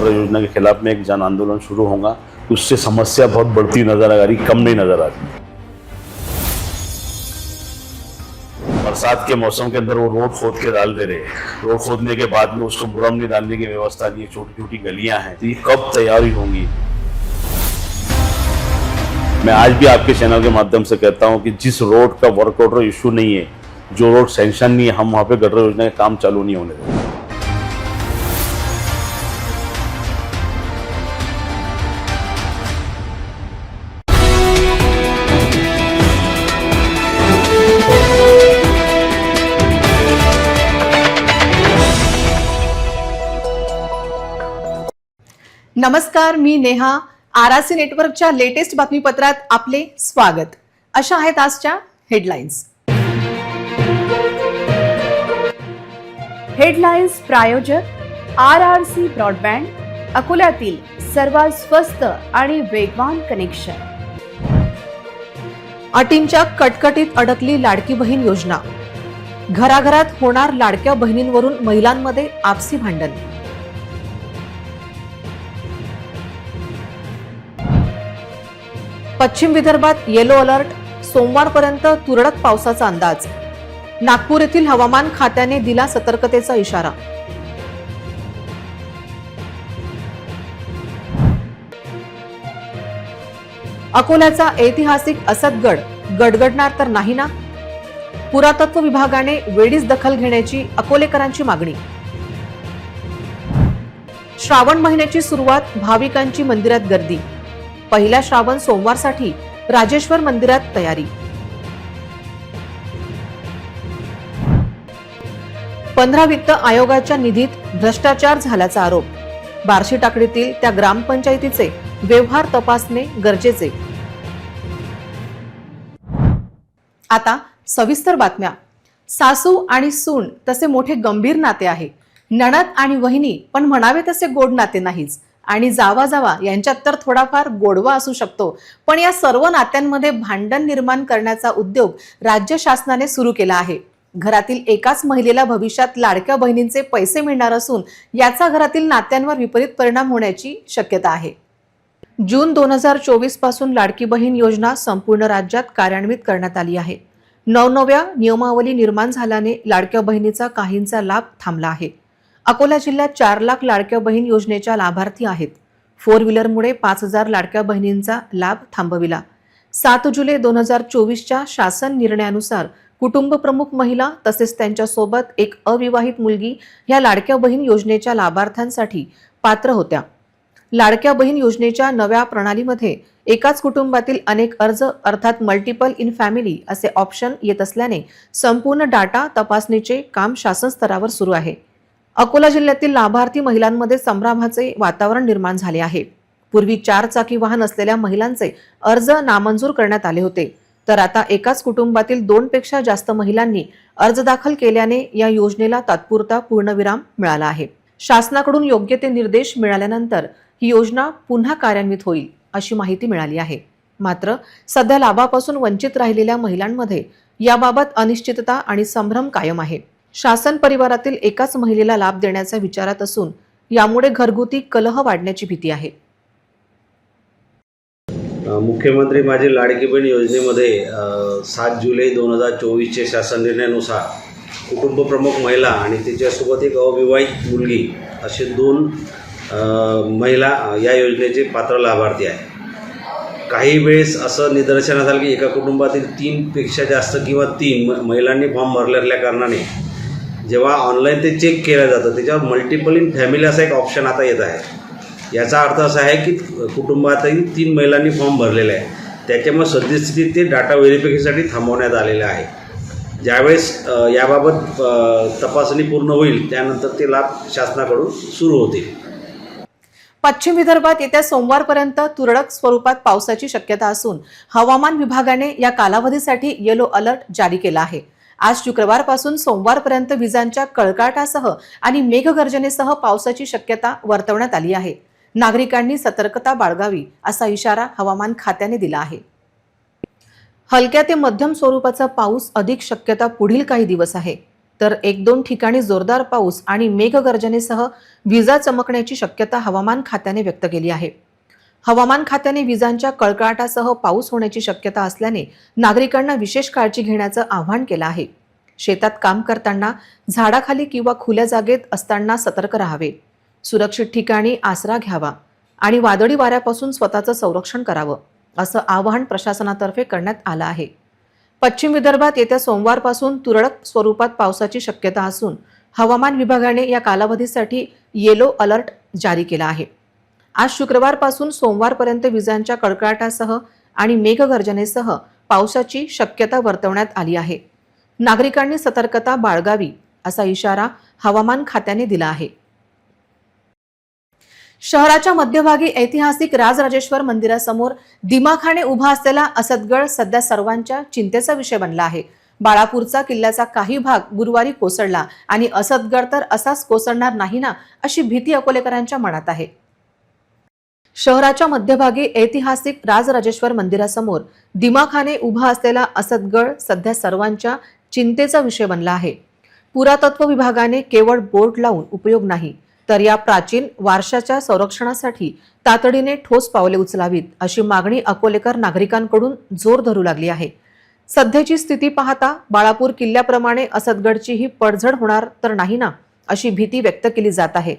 Gutter योजना के खिलाफ में एक जन आंदोलन शुरू होगा उससे समस्या बहुत बढ़ती नजर आ रही कम नहीं नजर आ रही बरसात के मौसम के अंदर वो रोड खोद के डाल दे रहे हैं रोड खोदने के बाद में उसको बुरम नहीं डालने की व्यवस्था नहीं है छोटी छोटी गलियां हैं तो ये कब तैयारी होंगी मैं आज भी आपके चैनल के माध्यम से कहता हूं कि जिस रोड का वर्क ऑर्डर इशू नहीं है जो रोड सैंक्शन नहीं है हम वहां पे गटर योजना का काम चालू नहीं होने देंगे नमस्कार मी नेहा. आरआरसी नेटवर्कच्या लेटेस्ट बातमीपत्रात आपले स्वागत. अशा आहेत आजच्या हेडलाईन्स. हेडलाईन्स प्रायोजक आर आर सी ब्रॉडबँड अकोल्यातील सर्वात स्वस्त आणि वेगवान कनेक्शन. अटींच्या कटकटीत अडकली लाडकी बहीण योजना. घराघरात होणार लाडक्या बहिणींवरून महिलांमध्ये आपसी भांडण. पश्चिम विदर्भात येलो अलर्ट सोमवारपर्यंत तुरळक पावसाचा अंदाज. नागपूर येथील हवामान खात्याने दिला सतर्कतेचा इशारा. अकोल्याचा ऐतिहासिक असदगड गडगडणार तर नाही ना? पुरातत्व विभागाने वेळीच दखल घेण्याची अकोलेकरांची मागणी. श्रावण महिन्याची सुरुवात भाविकांची मंदिरात गर्दी. पहिल्या श्रावण सोमवारसाठी राजेश्वर मंदिरात तयारी. पंधरा वित्त आयोगाच्या निधीत भ्रष्टाचार झाल्याचा आरोप. बार्शी टाकडीतील त्या ग्रामपंचायतीचे व्यवहार तपासणे गरजेचे. आता सविस्तर बातम्या. सासू आणि सून तसे मोठे गंभीर नाते आहे. नणद आणि वहिनी पण म्हणावे तसे गोड नाते नाहीच. आणि जावा जावा यांच्यात तर थोडाफार गोडवा असू शकतो. पण या सर्व नात्यांमध्ये भांडण निर्माण करण्याचा उद्योग राज्य शासनाने सुरू केला आहे. घरातील एकाच महिलेला भविष्यात लाडक्या बहिणींचे पैसे मिळणार असून याचा घरातील नात्यांवर विपरीत परिणाम होण्याची शक्यता आहे. जून दोन हजार चोवीसपासून लाडकी बहीण योजना संपूर्ण राज्यात कार्यान्वित करण्यात आली आहे. नवनव्या नियमावली निर्माण झाल्याने लाडक्या बहिणीचा काहींचा लाभ थांबला आहे. अकोला जिल्ह्यात चार लाख लाडक्या बहीण योजनेच्या लाभार्थी आहेत. फोर व्हीलरमुळे पाच हजार लाडक्या बहिणींचा लाभ थांबविला. सात जुलै दोन हजार चोवीसच्या शासन निर्णयानुसार कुटुंब प्रमुख महिला तसेच त्यांच्यासोबत एक अविवाहित मुलगी या लाडक्या बहीण योजनेच्या लाभार्थ्यांसाठी पात्र होत्या. लाडक्या बहीण योजनेच्या नव्या प्रणालीमध्ये एकाच कुटुंबातील अनेक अर्ज अर्थात मल्टिपल इन फॅमिली असे ऑप्शन येत असल्याने संपूर्ण डाटा तपासणीचे काम शासन स्तरावर सुरू आहे. अकोला जिल्ह्यातील लाभार्थी महिलांमध्ये संभ्रमाचे वातावरण निर्माण झाले आहे. पूर्वी चार चाकी वाहन असलेल्या महिलांचे अर्ज नामंजूर करण्यात आले होते. तर आता एकाच कुटुंबातील दोन पेक्षा जास्त महिलांनी अर्ज दाखल केल्याने या योजनेला तात्पुरता पूर्णविराम मिळाला आहे. शासनाकडून योग्य ते निर्देश मिळाल्यानंतर ही योजना पुन्हा कार्यान्वित होईल अशी माहिती मिळाली आहे. मात्र सध्या लाभापासून वंचित राहिलेल्या महिलांमध्ये याबाबत अनिश्चितता आणि संभ्रम कायम आहे. शासन परिवारातील एकाच महिलेला लाभ देण्याचा विचारात असून यामुळे घरगुती कलह वाढण्याची भीती आहे. मुख्यमंत्री माझी लाडकी बहीण योजनेमध्ये सात जुलै दोन हजार चोवीसचे शासन निर्णयानुसार कुटुंबप्रमुख महिला आणि तिच्यासोबत एक अविवाहित मुलगी असे दोन महिला या योजनेचे पात्र लाभार्थी आहे काही वेळेस असं निदर्शनात आलं की एका कुटुंबातील तीनपेक्षा जास्त किंवा तीन म- महिलांनी फॉर्म भरलेल्या कारणाने जेव्हा ऑनलाईन ते चेक केलं जातं त्याच्यावर मल्टिपल इन फॅमिली असा एक ऑप्शन आता येत आहे. याचा अर्थ असा आहे की कुटुंबातही तीन महिलांनी फॉर्म भरलेला आहे. त्याच्यामुळे सद्यस्थितीत ते डाटा व्हेरिफिकेशनसाठी थांबवण्यात आलेलं आहे. ज्यावेळेस याबाबत तपासणी पूर्ण होईल त्यानंतर ते लाभ शासनाकडून सुरू होतील. पश्चिम विदर्भात येत्या सोमवारपर्यंत तुरळक स्वरूपात पावसाची शक्यता असून हवामान विभागाने या कालावधीसाठी येलो अलर्ट जारी केला आहे. आज शुक्रवारपासून सोमवारपर्यंत विजांच्या कळकाटासह आणि मेघगर्जनेसह पावसाची शक्यता वर्तवण्यात आली आहे. नागरिकांनी सतर्कता बाळगावी असा इशारा हवामान खात्याने दिला आहे. हलक्या ते मध्यम स्वरूपाचा पाऊस अधिक शक्यता पुढील काही दिवस आहे. तर एक दोन ठिकाणी जोरदार पाऊस आणि मेघगर्जनेसह विजा चमकण्याची शक्यता हवामान खात्याने व्यक्त केली आहे. हवामान खात्याने विजांच्या कळकळाटासह पाऊस होण्याची शक्यता असल्याने नागरिकांना विशेष काळजी घेण्याचं आवाहन केलं आहे. शेतात काम करताना झाडाखाली किंवा खुल्या जागेत असताना सतर्क राहावे. सुरक्षित ठिकाणी आसरा घ्यावा आणि वादळी वाऱ्यापासून स्वतःचं संरक्षण करावं असं आवाहन प्रशासनातर्फे करण्यात आलं आहे. पश्चिम विदर्भात येत्या सोमवारपासून तुरळक स्वरूपात पावसाची शक्यता असून हवामान विभागाने या कालावधीसाठी येलो अलर्ट जारी केला आहे. आज शुक्रवारपासून सोमवारपर्यंत विजांच्या कडकडाटासह आणि मेघगर्जनेसह पावसाची शक्यता वर्तवण्यात आली आहे. नागरिकांनी सतर्कता बाळगावी असा इशारा हवामान खात्याने दिला आहे. शहराच्या मध्यभागी ऐतिहासिक राजराजेश्वर मंदिरासमोर दिमाखाने उभा असलेला असदगड सध्या सर्वांच्या चिंतेचा विषय बनला आहे. बाळापूरचा किल्ल्याचा काही भाग गुरुवारी कोसळला आणि असदगड तर असाच कोसळणार नाही ना अशी भीती अकोलेकरांच्या मनात आहे. शहराच्या मध्यभागी ऐतिहासिक राजराजेश्वर मंदिरासमोर दिमाखाने उभा असलेला असदगड सध्या सर्वांच्या चिंतेचा विषय बनला आहे. पुरातत्व विभागाने केवळ बोर्ड लावून उपयोग नाही तर या प्राचीन वारशाच्या संरक्षणासाठी तातडीने ठोस पावले उचलावीत अशी मागणी अकोलेकर नागरिकांकडून जोर धरू लागली आहे. सध्याची स्थिती पाहता बाळापूर किल्ल्याप्रमाणे असदगडचीही पडझड होणार तर नाही ना अशी भीती व्यक्त केली जात आहे.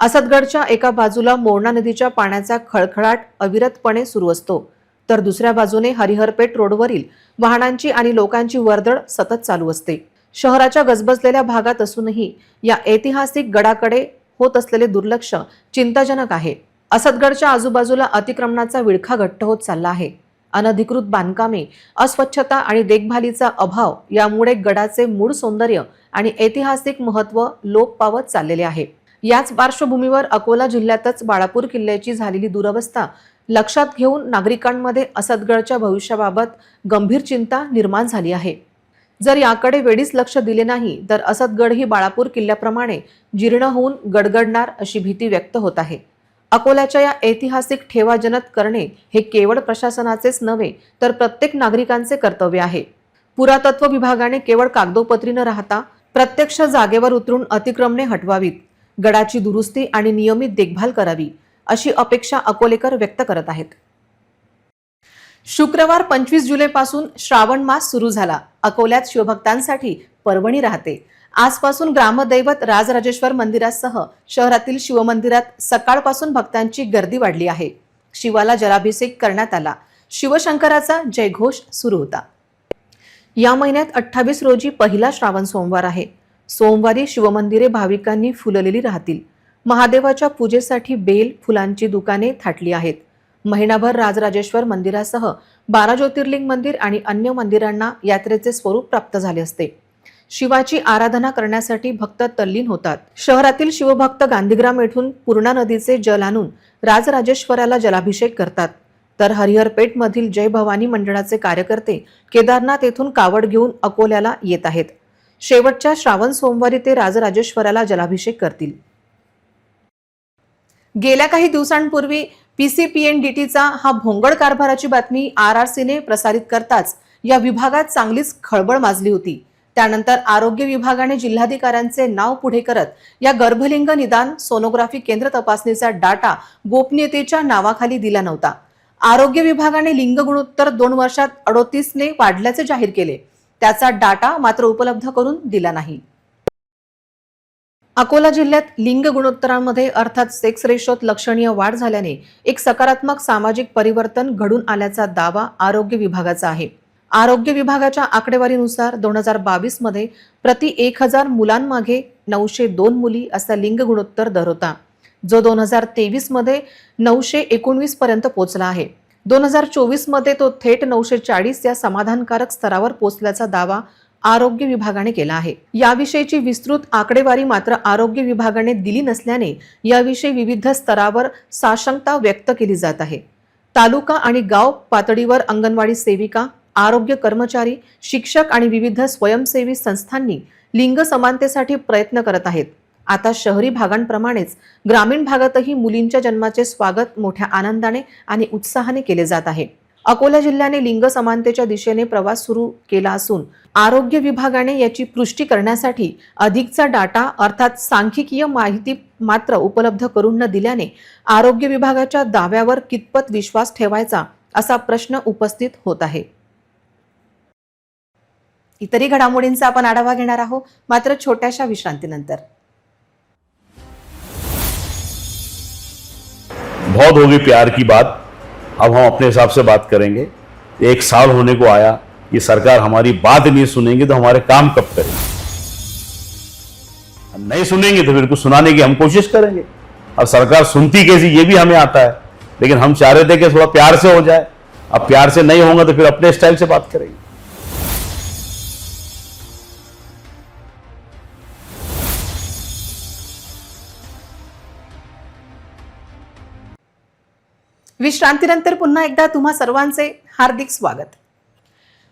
असदगडच्या एका बाजूला मोरणा नदीच्या पाण्याचा खळखळाट अविरतपणे सुरू असतो. तर दुसऱ्या बाजूने हरिहरपेठ रोडवरील वाहनांची आणि लोकांची वर्दळ सतत चालू असते. शहराच्या गजबजलेल्या भागात असूनही या ऐतिहासिक गडाकडे होत असलेले दुर्लक्ष चिंताजनक आहे. असदगडच्या आजूबाजूला अतिक्रमणाचा विळखा घट्ट होत चालला आहे. अनधिकृत बांधकामे अस्वच्छता आणि देखभालीचा अभाव यामुळे गडाचे मूळ सौंदर्य आणि ऐतिहासिक महत्त्व लोप पावत चाललेले आहे. याच पार्श्वभूमीवर अकोला जिल्ह्यातच बाळापूर किल्ल्याची झालेली दुरवस्था लक्षात घेऊन नागरिकांमध्ये असदगडच्या भविष्याबाबत गंभीर चिंता निर्माण झाली आहे. जर याकडे वेळीच लक्ष दिले नाही तर असदगड ही बाळापूर किल्ल्याप्रमाणे जीर्ण होऊन गडगडणार अशी भीती व्यक्त होत आहे. अकोल्याच्या या ऐतिहासिक ठेवाजनत करणे हे केवळ प्रशासनाचेच नव्हे तर प्रत्येक नागरिकांचे कर्तव्य आहे. पुरातत्व विभागाने केवळ कागदोपत्री न राहता प्रत्यक्ष जागेवर उतरून अतिक्रमणे हटवावीत. गडाची दुरुस्ती आणि नियमित देखभाल करावी अशी अपेक्षा अकोलेकर व्यक्त करत आहेत. शुक्रवार पंचवीस जुलैपासून श्रावण मास सुरू झाला. अकोल्यात शिवभक्तांसाठी पर्वणी राहते. आजपासून ग्रामदैवत राजराजेश्वर मंदिरासह शहरातील शिवमंदिरात सकाळपासून भक्तांची गर्दी वाढली आहे. शिवाला जलाभिषेक करण्यात आला. शिवशंकराचा जयघोष सुरू होता. या महिन्यात अठ्ठावीस रोजी पहिला श्रावण सोमवार आहे. सोमवारी शिवमंदिरे भाविकांनी फुललेली राहतील. महादेवाच्या पूजेसाठी बेल फुलांची दुकाने थाटली आहेत. महिनाभर राजराजेश्वर मंदिरासह बारा ज्योतिर्लिंग मंदिर आणि अन्य मंदिरांना यात्रेचे स्वरूप प्राप्त झाले असते. शिवाची आराधना करण्यासाठी भक्त तल्लीन होतात. शहरातील शिवभक्त गांधीग्राम येथून पूर्णा नदीचे जल आणून राजराजेश्वराला जलाभिषेक करतात. तर हरिहरपेठमधील जय भवानी मंडळाचे कार्यकर्ते केदारनाथ येथून कावड घेऊन अकोल्याला येत आहेत. शेवटच्या श्रावण सोमवारी ते राजराजेश्वराला जलाभिषेक करतील. गेल्या काही दिवसांपूर्वी पीसीपीएनडीटीचा हा भोंगड कारभाराची बातमी आर आर सीने प्रसारित करताच या विभागात चांगलीच खळबळ माजली होती. त्यानंतर आरोग्य विभागाने जिल्हाधिकाऱ्यांचे नाव पुढे करत या गर्भलिंग निदान सोनोग्राफी केंद्र तपासणीचा डाटा गोपनीयतेच्या नावाखाली दिला नव्हता. आरोग्य विभागाने लिंग गुणोत्तर दोन वर्षात अडोतीसने वाढल्याचे जाहीर केले. त्याचा डाटा मात्र उपलब्ध करून दिला नाही. अकोला जिल्ह्यात लिंग गुणोत्तरांमध्ये अर्थात सेक्स रेशोत लक्षणीय वाढ झाल्याने एक सकारात्मक सामाजिक परिवर्तन घडून आल्याचा दावा आरोग्य विभागाचा आहे. आरोग्य विभागाच्या आकडेवारीनुसार दोन हजार बावीसमध्ये प्रति एक हजार मुलांमागे नऊशे दोन मुली असा लिंग गुणोत्तर दर होता. जो दोन हजार तेवीसमध्ये नऊशे एकोणवीस पर्यंत पोहोचला आहे. दोन हजार चोवीसमध्ये तो थेट नऊशे चाळीस या समाधानकारक स्तरावर पोचल्याचा दावा आरोग्य विभागाने केला आहे. याविषयीची विस्तृत आकडेवारी मात्र आरोग्य विभागाने दिली नसल्याने याविषयी विविध स्तरावर साशंकता व्यक्त केली जात आहे. तालुका आणि गाव पातळीवर अंगणवाडी सेविका आरोग्य कर्मचारी शिक्षक आणि विविध स्वयंसेवी संस्थांनी लिंग समानतेसाठी प्रयत्न करत आहेत. आता शहरी भागांप्रमाणेच ग्रामीण भागातही मुलींच्या जन्माचे स्वागत मोठ्या आनंदाने आणि उत्साहाने केले जात आहे. अकोला जिल्ह्याने लिंग समानतेच्या दिशेने प्रवास सुरू केला असून आरोग्य विभागाने याची पुष्टी करण्यासाठी अधिकचा डाटा अर्थात सांख्यिकीय माहिती मात्र उपलब्ध करून न दिल्याने आरोग्य विभागाच्या दाव्यावर कितपत विश्वास ठेवायचा असा प्रश्न उपस्थित होत आहे. इतरही घडामोडींचा आपण आढावा घेणार आहोत मात्र छोट्याशा विश्रांतीनंतर. बहुत होगी प्यार की बात अब हम अपने हिसाब से बात करेंगे एक साल होने को आया ये सरकार हमारी बात नहीं सुनेंगे तो हमारे काम कब करेंगे हम नहीं सुनेंगे तो फिर कुछ सुनाने की हम कोशिश करेंगे अब सरकार सुनती कैसी ये भी हमें आता है लेकिन हम चाह रहे थे कि थोड़ा प्यार से हो जाए अब प्यार से नहीं होगा तो फिर अपने स्टाइल से बात करेंगे विश्रांतीनंतर पुन्हा एकदा तुम्हा सर्वांचे हार्दिक स्वागत.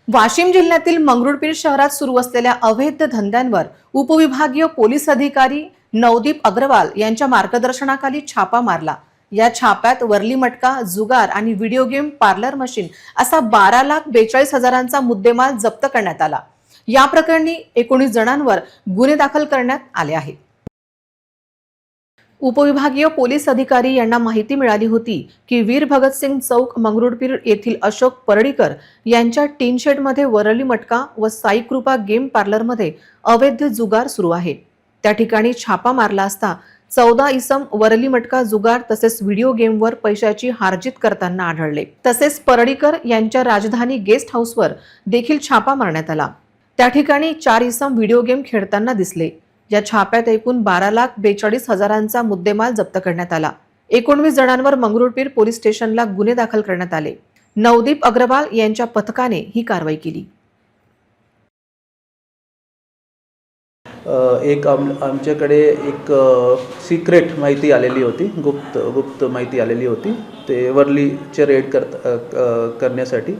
वाशिम जिल्ह्यातील मंगरुळपीर शहरात सुरू असलेल्या अवैध धंद्यांवर उपविभागीय पोलीस अधिकारी नवदीप अग्रवाल यांच्या मार्गदर्शनाखाली छापा मारला. या छाप्यात वरली मटका जुगार आणि व्हिडिओ गेम पार्लर मशीन असा बारा लाख बेचाळीस हजारांचा मुद्देमाल जप्त करण्यात आला. या प्रकरणी एकोणीस जणांवर गुन्हे दाखल करण्यात आले आहेत. उपविभागीय पोलीस अधिकारी यांना माहिती मिळाली होती की वीर भगतसिंग चौक मंगरुळपीर येथील अशोक परडीकर यांच्या टीन शेडमध्ये वरली मटका व साईकृपा गेम पार्लरमध्ये अवैध जुगार सुरू आहे. त्या ठिकाणी छापा मारला असता चौदा इसम वरली मटका जुगार तसेच व्हिडिओ गेमवर पैशाची हार्जित करताना आढळले. तसेच परडीकर यांच्या राजधानी गेस्ट हाऊसवर देखील छापा मारण्यात आला. त्या ठिकाणी चार इसम व्हिडिओ गेम खेळताना दिसले. या छाप्यात एकूण बारा लाख बेचाळीस हजारांचा मुद्देमाल जप्त करण्यात आला. एकोणवीस जणांवर मंगरुळपीर पोलीस स्टेशनला गुन्हे दाखल करण्यात आले. नवदीप अग्रवाल यांच्या पथकाने ही कारवाई केली. एक आम आमच्याकडे एक सिक्रेट माहिती आलेली होती. गुप्त गुप्त माहिती आलेली होती. ते वरलीचे रेड करत करण्यासाठी.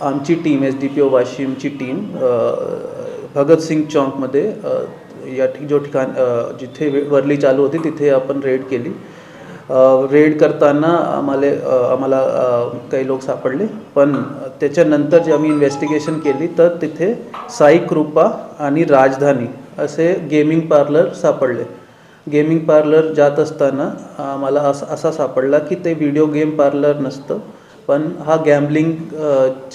आमची team S D P O वाशिमची team Bhagat Singh चौकमध्ये या ठिक जो ठिकाण जिथे वरली चालू होती तिथे आपण रेड केली. रेड करताना आम्हाला आम्हाला काही लोक सापडले. पण त्याच्यानंतर जे आम्ही इन्व्हेस्टिगेशन केली तर तिथे साई कृपा आणि राजधानी असे गेमिंग पार्लर सापडले. गेमिंग पार्लर जात असताना आम्हाला असा असा सापडला की ते व्हिडिओ गेम पार्लर नसतं पण हा गॅम्बलिंग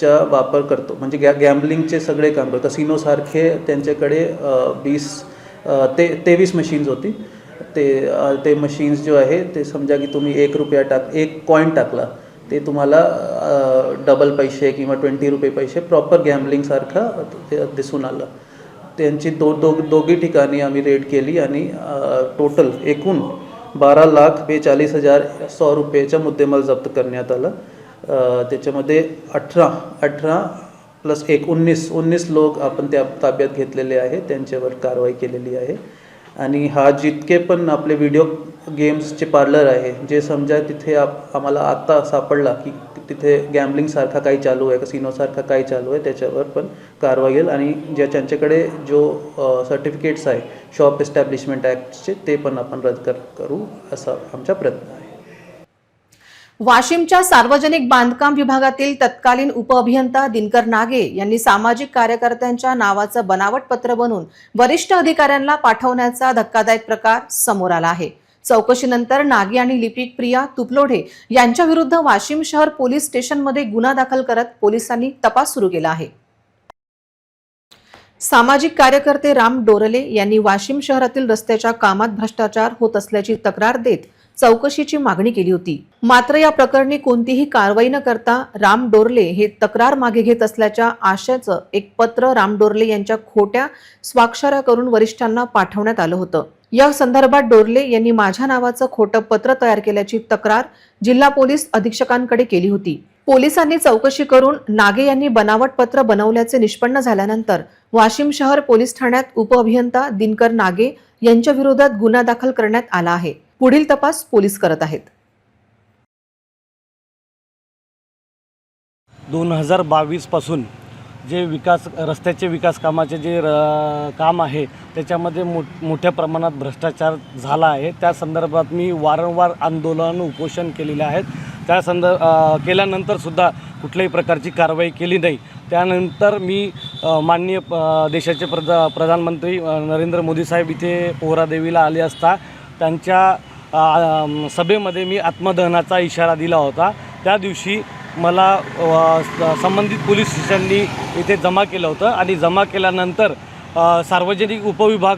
चा वापर करतो. म्हणजे गॅ गॅम्बलिंगचे सगळे काम करतो. कसिनोसारखे त्यांच्याकडे वीस ते तेवीस मशीन्स होती. ते ते मशीन्स जो आहे ते समजा की तुम्ही एक रुपया टाक एक कॉईन टाकला ते तुम्हाला डबल पैसे किंवा ट्वेंटी रुपये पैसे प्रॉपर गॅम्बलिंगसारखा ते दिसून आलं. त्यांची दो दो दोघी ठिकाणी आम्ही रेड केली आणि टोटल एकूण बारा लाख बेचाळीस हजार सौ रुपयेचा मुद्देमाल जप्त करण्यात आला. त्याच्यामध्ये अठरा अठरा प्लस एक उन्नीस उन्नीस लोक आपण त्या ताब्यात घेतलेले आहे त्यांच्यावर कारवाई केलेली आहे. आणि हा जितके पण आपले व्हिडिओ गेम्सचे पार्लर आहे जे समजा तिथे आप आम्हाला आत्ता सापडला की तिथे गॅम्बलिंगसारखा काही चालू आहे कसिनोसारखा काही चालू आहे त्याच्यावर पण कारवाई येईल आणि ज्या त्यांच्याकडे जो सर्टिफिकेट्स आहे शॉप एस्टॅब्लिशमेंट ॲक्टचे ते पण आपण रद्द कर करू असा आमचा प्रयत्न आहे. वाशिमच्या सार्वजनिक बांधकाम विभागातील तत्कालीन उपअभियंता दिनकर नागे यांनी सामाजिक कार्यकर्त्यांच्या नावाचं बनावट पत्र बनवून वरिष्ठ अधिकाऱ्यांना पाठवण्याचा धक्कादायक प्रकार समोर आला आहे. चौकशीनंतर नागे आणि लिपिक प्रिया तुपलोढे यांच्या विरुद्ध वाशिम शहर पोलीस स्टेशनमध्ये गुन्हा दाखल करत पोलिसांनी तपास सुरू केला आहे. सामाजिक कार्यकर्ते राम डोरले यांनी वाशिम शहरातील रस्त्याच्या कामात भ्रष्टाचार होत असल्याची तक्रार देत चौकशीची मागणी केली होती. मात्र या प्रकरणी कोणतीही कारवाई न करता राम डोरले हे तक्रार मागे घेत असल्याच्या आशयाचं एक पत्र राम डोरले यांच्या खोट्या स्वाक्षऱ्या करून वरिष्ठांना पाठवण्यात आलं होतं. या संदर्भात डोरले यांनी माझ्या नावाचं खोटं पत्र तयार केल्याची तक्रार जिल्हा पोलीस अधीक्षकांकडे केली होती. पोलिसांनी चौकशी करून नागे यांनी बनावट पत्र बनवल्याचे निष्पन्न झाल्यानंतर वाशिम शहर पोलीस ठाण्यात उपअभियंता दिनकर नागे यांच्या विरोधात गुन्हा दाखल करण्यात आला आहे. पुढील तपास पोलीस करत आहेत. दोन हजार बावीसपासून जे विकास रस्त्याचे विकास कामाचे जे र काम आहे त्याच्यामध्ये मो मोठ्या प्रमाणात भ्रष्टाचार झाला आहे. त्या संदर्भात मी वारंवार आंदोलन उपोषण केलेले आहेत. त्या संद केल्यानंतरसुद्धा कुठल्याही प्रकारची कारवाई केली नाही. त्यानंतर मी माननीय प- देशाचे प्रधा प्रधानमंत्री नरेंद्र मोदी साहेब इथे पोहरादेवीला आले असता त्यांच्या सभेमध्ये मी आत्मदहनाचा इशारा दिला होता. त्या दिवशी मला स- संबंधित पोलीस स्टेशननी इथे जमा केलं होतं आणि जमा केल्यानंतर सार्वजनिक उपविभाग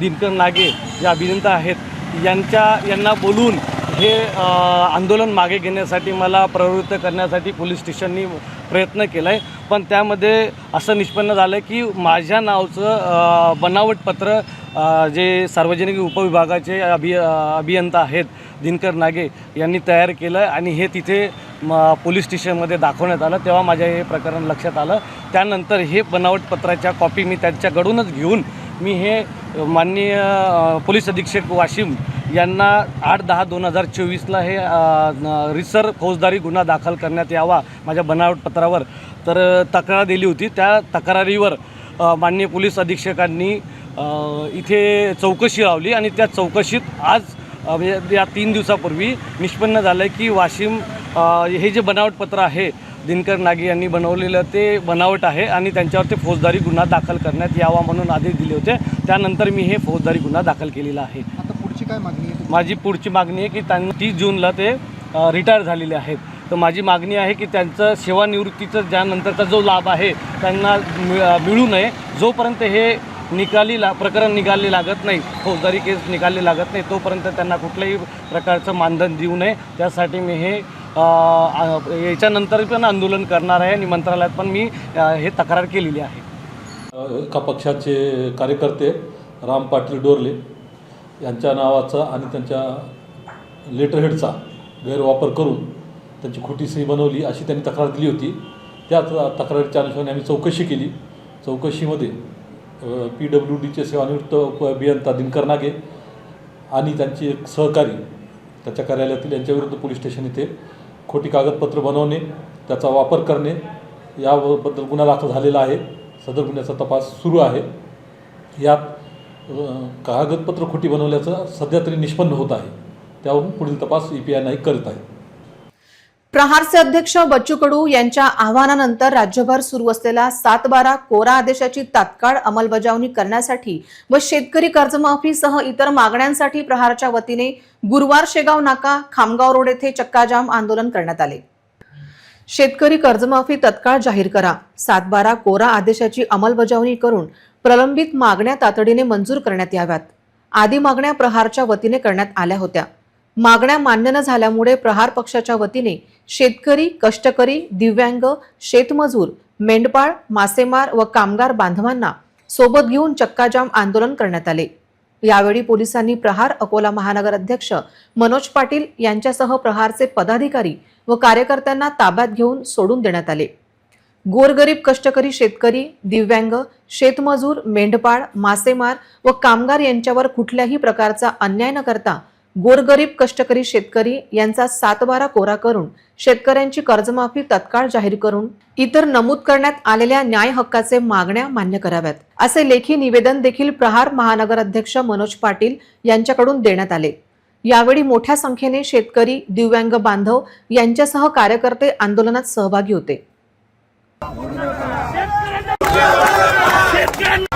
दिनकर नागे जे अभियंता आहेत यांच्या यांना बोलून हे आंदोलन मागे घेण्यासाठी मला प्रवृत्त करण्यासाठी पोलीस स्टेशननी प्रयत्न केला आहे पण त्यामध्ये असं निष्पन्न झालं की माझ्या नावचं बनावटपत्र बनावट पत्र जे सार्वजनिक उपविभागाचे अभि अभियंता आहेत दिनकर नागे यांनी तयार केलं आणि हे तिथे म पोलीस स्टेशनमध्ये दाखवण्यात आलं. तेव्हा माझ्या हे प्रकरण लक्षात आलं. त्यानंतर हे बनावटपत्राच्या कॉपी मी त्यांच्याकडूनच घेऊन मी हे माननीय पोलीस अधीक्षक वाशिम यांना आठ दहा दोन हजार चोवीसला हे रिसर फौजदारी गुन्हा दाखल करण्यात यावा माझ्या बनावट पत्रावर तर तक्रार दिली होती. त्या तक्रारीवर माननीय पोलीस अधीक्षकांनी इथे चौकशी लावली आणि त्या चौकशीत आज म्हणजे या तीन दिवसापूर्वी निष्पन्न झालं आहे की वाशिम हे जे बनावट पत्र आहे दिनकर नागे यांनी बनवलेलं ते बनावट आहे आणि त्यांच्यावरती फौजदारी गुन्हा दाखल करण्यात यावा म्हणून आदेश दिले होते. त्यानंतर मी हे फौजदारी गुन्हा दाखल केलेला आहे. आता पुढची काय मागणी आहे माझी पुढची मागणी आहे की त्यांनी तीस जूनला ते रिटायर झालेले आहेत. तर माझी मागणी आहे की त्यांचं सेवानिवृत्तीचं ज्यानंतरचा जो लाभ आहे त्यांना मिळ मिळू नये. जोपर्यंत हे निकाली ला प्रकरण निकाली लागत नाही फौजदारी केस निकाली लागत नाही तोपर्यंत त्यांना कुठल्याही प्रकारचं मानधन देऊ नये. त्यासाठी मी हे याच्यानंतर पण आंदोलन करणार आहे आणि मंत्रालयात पण मी हे तक्रार केलेली आहे. एका पक्षाचे कार्यकर्ते राम पाटील डोरले यांच्या नावाचा आणि त्यांच्या लेटरहेडचा गैरवापर करून त्यांची खोटी सही बनवली अशी त्यांनी तक्रार दिली होती. त्या तक्रारीच्या अनुषंगाने आम्ही चौकशी केली. चौकशीमध्ये पी डब्ल्यू डीचे सेवानिवृत्त उप अभियंता दिनकर नागे आणि त्यांचे एक सहकारी त्याच्या कार्यालयातील यांच्याविरुद्ध पोलीस स्टेशन इथे खोटी कागदपत्र बनवणे त्याचा वापर करणे याबद्दल गुन्हा दाखल झालेला आहे. सदर गुन्ह्याचा तपास सुरू आहे. यात कागदपत्र खोटी बनवल्याचं सध्या तरी निष्पन्न होत आहे. त्यावरून पुढील तपास ई पी आय नाही करीत आहे. प्रहारचे अध्यक्ष बच्चू कडू यांच्या आव्हानानंतर राज्यभर सुरू असलेला सात बारा कोरा आदेशाची तात्काळ अंमलबजावणी करण्यासाठी व शेतकरी कर्जमाफीसह इतर मागण्यांसाठी प्रहारच्या वतीने गुरुवार शेगाव नाका खामगाव रोड येथे चक्काजाम आंदोलन करण्यात आले. शेतकरी कर्जमाफी तत्काळ जाहीर करा. सात बारा कोरा आदेशाची अंमलबजावणी करून प्रलंबित मागण्या तातडीने मंजूर करण्यात याव्यात. आदी मागण्या प्रहारच्या वतीने करण्यात आल्या होत्या. मागण्या मान्य न झाल्यामुळे प्रहार पक्षाच्या वतीने शेतकरी कष्टकरी दिव्यांग शेतमजूर मेंढपाळ मासेमार व कामगार बांधवांना सोबत घेऊन चक्काजाम आंदोलन करण्यात आले. यावेळी पोलिसांनी प्रहार अकोला महानगर अध्यक्ष मनोज पाटील यांच्यासह प्रहारचे पदाधिकारी व कार्यकर्त्यांना ताब्यात घेऊन सोडून देण्यात आले. गोरगरीब कष्टकरी शेतकरी दिव्यांग शेतमजूर मेंढपाळ मासेमार व कामगार यांच्यावर कुठल्याही प्रकारचा अन्याय न करता गोरगरीब कष्टकरी शेतकरी यांचा सातबारा कोरा करून शेतकऱ्यांची कर्जमाफी तत्काळ जाहीर करून इतर नमूद करण्यात आलेल्या न्याय हक्काचे मागण्या मान्य कराव्यात असे लेखी निवेदन देखील प्रहार महानगर अध्यक्ष मनोज पाटील यांच्याकडून देण्यात आले. यावेळी मोठ्या संख्येने शेतकरी दिव्यांग बांधव यांच्यासह कार्यकर्ते आंदोलनात सहभागी होते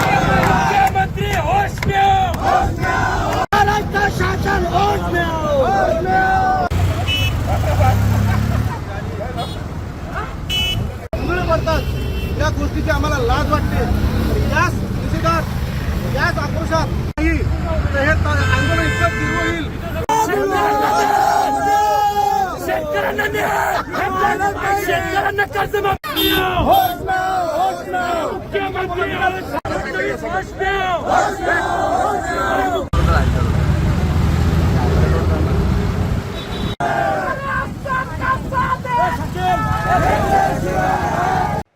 मुख्यमंत्री होश में हो महाराष्ट्र शासन होश में हो आंदोलन करतात या गोष्टीची आम्हाला लाज वाटते. याच निषेधात याच आक्रोशात नाही तर हे आंदोलन इतकं तीव्र होईल. शेतकऱ्यांना मुख्यमंत्री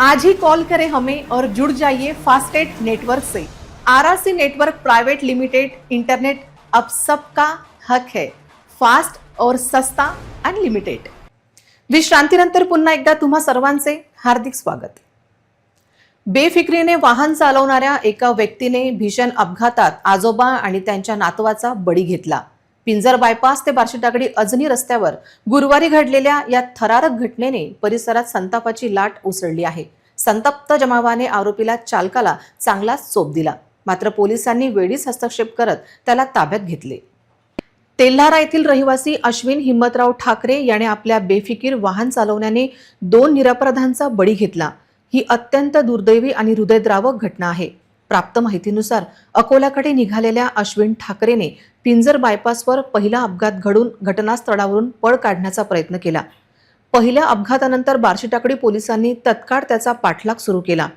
आज ही कॉल करें हमें और जुड़ जाइए फास्टेट नेटवर्क से। RRC network private limited internet अब सबका हक है। फास्ट और सस्ता अनलिमिटेड विश्रांतीनंतर पुन्हा एकदा तुम्हा सर्वांचे हार्दिक स्वागत। बेफिक्रीने वाहन चालवणाऱ्या एका व्यक्तीने भीषण अपघातात आजोबा आणि त्यांच्या नातवाचा बळी घेतला। पिंजर बायपास ते बार्शीटाकडी अजनी रस्त्यावर गुरुवारी घडलेल्या या थरारक घटनेने परिसरात संतापाची लाट उसळली आहे. संतप्त जमावाने आरोपीला चालकाला चांगलाच चोप दिला. मात्र पोलिसांनी वेळीच हस्तक्षेप करत त्याला ताब्यात घेतले. तेल्हारा येथील रहिवासी अश्विन हिम्मतराव ठाकरे याने आपल्या बेफिकीर वाहन चालवण्याने दोन निरपराधांचा बळी घेतला. ही अत्यंत दुर्दैवी आणि हृदयद्रावक घटना आहे. प्राप्त माहितीनुसार अकोल्याकडे निघालेल्या अश्विन ठाकरेने पिंजर बायपासवर पहिला अपघात घडून घटनास्थळावरून पळ काढण्याचा प्रयत्न केला. पहिल्या अपघातानंतर बार्शीटाकडी पोलिसांनी तत्काळ त्याचा पाठलाग सुरू केला.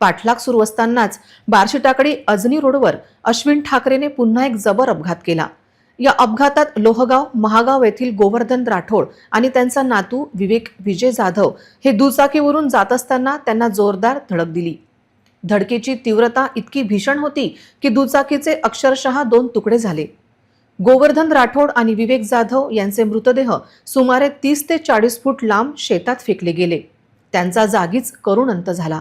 पाठलाग सुरू असतानाच बार्शीटाकडी अजनी रोडवर अश्विन ठाकरेने पुन्हा एक जबर अपघात केला. या अपघातात लोहगाव महागाव येथील गोवर्धन राठोड आणि त्यांचा नातू विवेक विजय जाधव हे दुचाकीवरून जात असताना त्यांना जोरदार धडक दिली. धडकेची तीव्रता इतकी भीषण होती की दुचाकीचे अक्षरशः दोन तुकडे झाले. गोवर्धन राठोड आणि विवेक जाधव यांचे मृतदेह सुमारे तीस ते चाळीस फूट लांब शेतात फेकले गेले. त्यांचा जागीच करुण अंत झाला.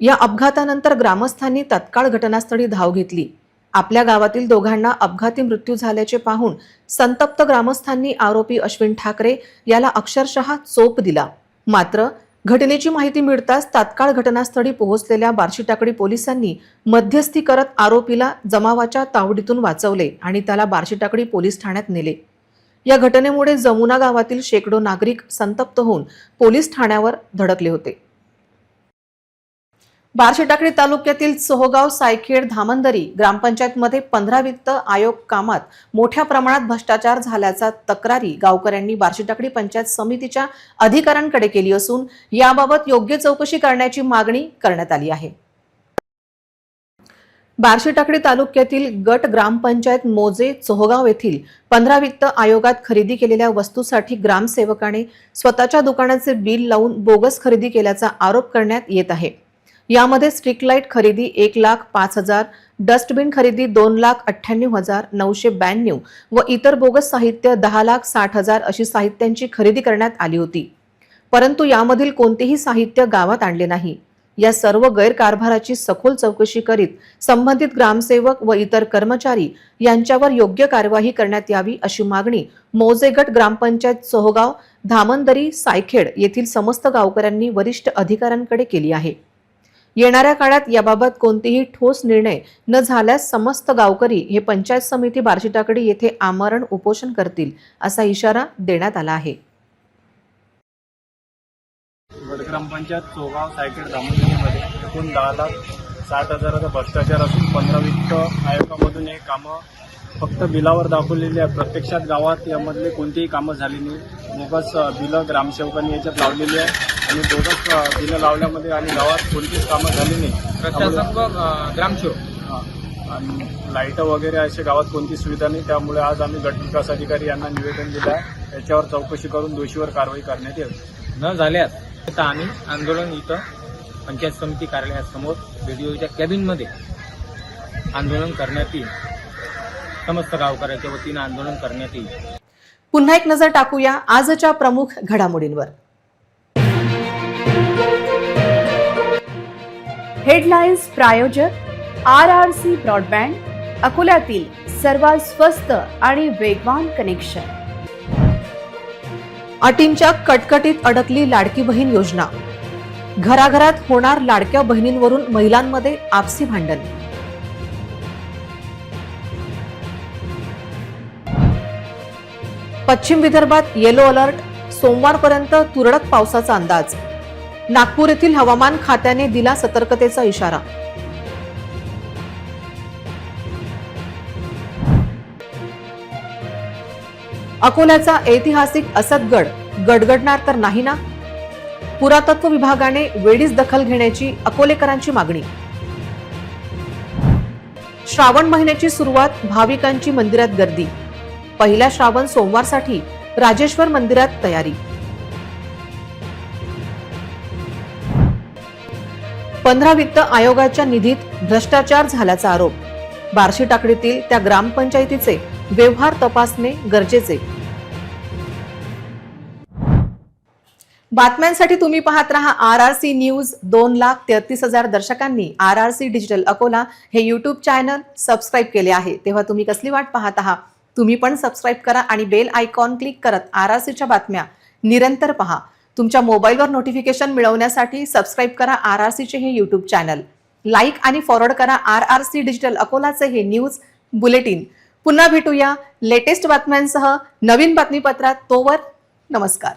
या अपघातानंतर ग्रामस्थांनी तत्काळ घटनास्थळी धाव घेतली. आपल्या गावातील दोघांना अपघाती मृत्यू झाल्याचे पाहून संतप्त ग्रामस्थांनी आरोपी अश्विन ठाकरे याला अक्षरशः चोप दिला. मात्र घटनेची माहिती मिळताच तात्काळ घटनास्थळी पोहोचलेल्या बार्शीटाकडी पोलिसांनी मध्यस्थी करत आरोपीला जमावाच्या तावडीतून वाचवले आणि त्याला बार्शीटाकडी पोलीस ठाण्यात नेले. या घटनेमुळे जमुना गावातील शेकडो नागरिक संतप्त होऊन पोलीस ठाण्यावर धडकले होते. बार्शीटाकडी तालुक्यातील सोहगाव सायखेड धामंदरी ग्रामपंचायतमध्ये पंधरा वित्त आयोग कामात मोठ्या प्रमाणात भ्रष्टाचार झाल्याचा तक्रारी गावकऱ्यांनी बार्शीटाकडी पंचायत समितीच्या अधिकाऱ्यांकडे केली असून याबाबत योग्य चौकशी करण्याची मागणी करण्यात आली आहे. बार्शीटाकडी तालुक्यातील गट ग्रामपंचायत मोजे चोहगाव येथील पंधरा वित्त आयोगात खरेदी केलेल्या वस्तूसाठी ग्रामसेवकाने स्वतःच्या दुकानाचे बिल लावून बोगस खरेदी केल्याचा आरोप करण्यात येत आहे. यामध्ये स्ट्रीट लाइट खरेदी एक लाख पाच हजार डस्टबिन खरेदी दोन लाख अठ्ठ्याण्णव हजार नऊशे ब्याण्णव व इतर बोगस साहित्य दहा लाख साठ हजार अशी साहित्यांची खरेदी करण्यात आली होती. परंतु यामधील कोणतेही साहित्य गावात आणले नाही. या सर्व गैरकारभाराची सखोल चौकशी करीत संबंधित ग्रामसेवक व इतर कर्मचारी यांच्यावर योग्य कार्यवाही करण्यात यावी अशी मागणी मोजेगट ग्रामपंचायत सोहगाव धामंदरी सायखेड येथील समस्त गावकऱ्यांनी वरिष्ठ अधिकाऱ्यांकडे केली आहे. येणाऱ्या काळात याबाबत कोणतेही ठोस निर्णय न झाल्यास समस्त गावकरी हे पंचायत समिती बार्शीटाकडी येथे आमरण उपोषण करतील असा इशारा देण्यात आला आहे. ग्रामपंचायत चोगाव सायकेड दामोदरीमध्ये एकूण दहा लाख साठ हजाराचा भ्रष्टाचार असून पंधरा वित्त आयोगामधून हे कामं फक्त बिलावर दाखवलेली आहे. प्रत्यक्षात गावात यामधले कोणतीही कामं झाली नाही. बोगस बिलं ग्रामसेवकांनी याच्यात लावलेली आहे. आणि बोगस बिलं लावल्यामध्ये आणि गावात कोणतीच कामं झाली नाही. प्रशासक ग्रामसेवक. आणि लाइट वगैरे अशा गावात कोणती सुविधा नाही. त्यामुळे आज आम्ही गट विकास अधिकारी यांना निवेदन दिलं आहे. याच्यावर चौकशी करून दोषीवर कारवाई करण्यात येईल. न झाल्यास आता आम्ही आंदोलन इथं पंचायत समिती कार्यालयासमोर बीडीओच्या कॅबिनमध्ये आंदोलन करण्यात येईल. समस्त गावकऱ्यांच्या वतीनं आंदोलन करण्यात येईल. पुन्हा एक नजर टाकूया आजच्या प्रमुख घडामोडींवर. हेडलाईन्स प्रायोजक आर आर सी ब्रॉडबँड अकोल्यातील सर्वात स्वस्त आणि वेगवान कनेक्शन. अटींच्या कटकटीत अडकली लाडकी बहीण योजना. घराघरात होणार लाडक्या बहिणींवरून महिलांमध्ये आपसी भांडण. पश्चिम विदर्भात येलो अलर्ट सोमवारपर्यंत तुरळक पावसाचा अंदाज. नागपूर येथील हवामान खात्याने दिला सतर्कतेचा इशारा. अकोल्याचा ऐतिहासिक असदगड गडगडणार तर नाही ना? पुरातत्व विभागाने वेळीच दखल घेण्याची अकोलेकरांची मागणी. श्रावण महिन्याची सुरुवात भाविकांची मंदिरात गर्दी. पहिल्या श्रावण सोमवारसाठी राजेश्वर मंदिरात तयारी. पंधरा वित्त आयोगाच्या निधीत भ्रष्टाचार झाल्याचा आरोप. बार्शी टाकडीतील त्या ग्रामपंचायतीचे व्यवहार तपासणे गरजेचे. बातम्यांसाठी तुम्ही पाहत रहा आर आर सी न्यूज दोन लाख तेहतीस हजार दर्शकांनी R R C digital Akola हे युट्यूब चॅनल सबस्क्राईब केले आहे. तेव्हा तुम्ही कसली वाट पाहत आहात? तुम्ही पण सबस्क्राईब करा आणि बेल आयकॉन क्लिक करत आर आर सीच्या बातम्या निरंतर पहा. तुमच्या मोबाईलवर नोटिफिकेशन मिळवण्यासाठी सबस्क्राईब करा आर आर सीचे हे यूट्यूब चॅनल लाईक आणि फॉरवर्ड करा आर आर सी डिजिटल अकोलाचे हे न्यूज बुलेटिन पुन्हा भेटूया लेटेस्ट बातम्यांसह नवीन बातमीपत्रात. तोवर नमस्कार.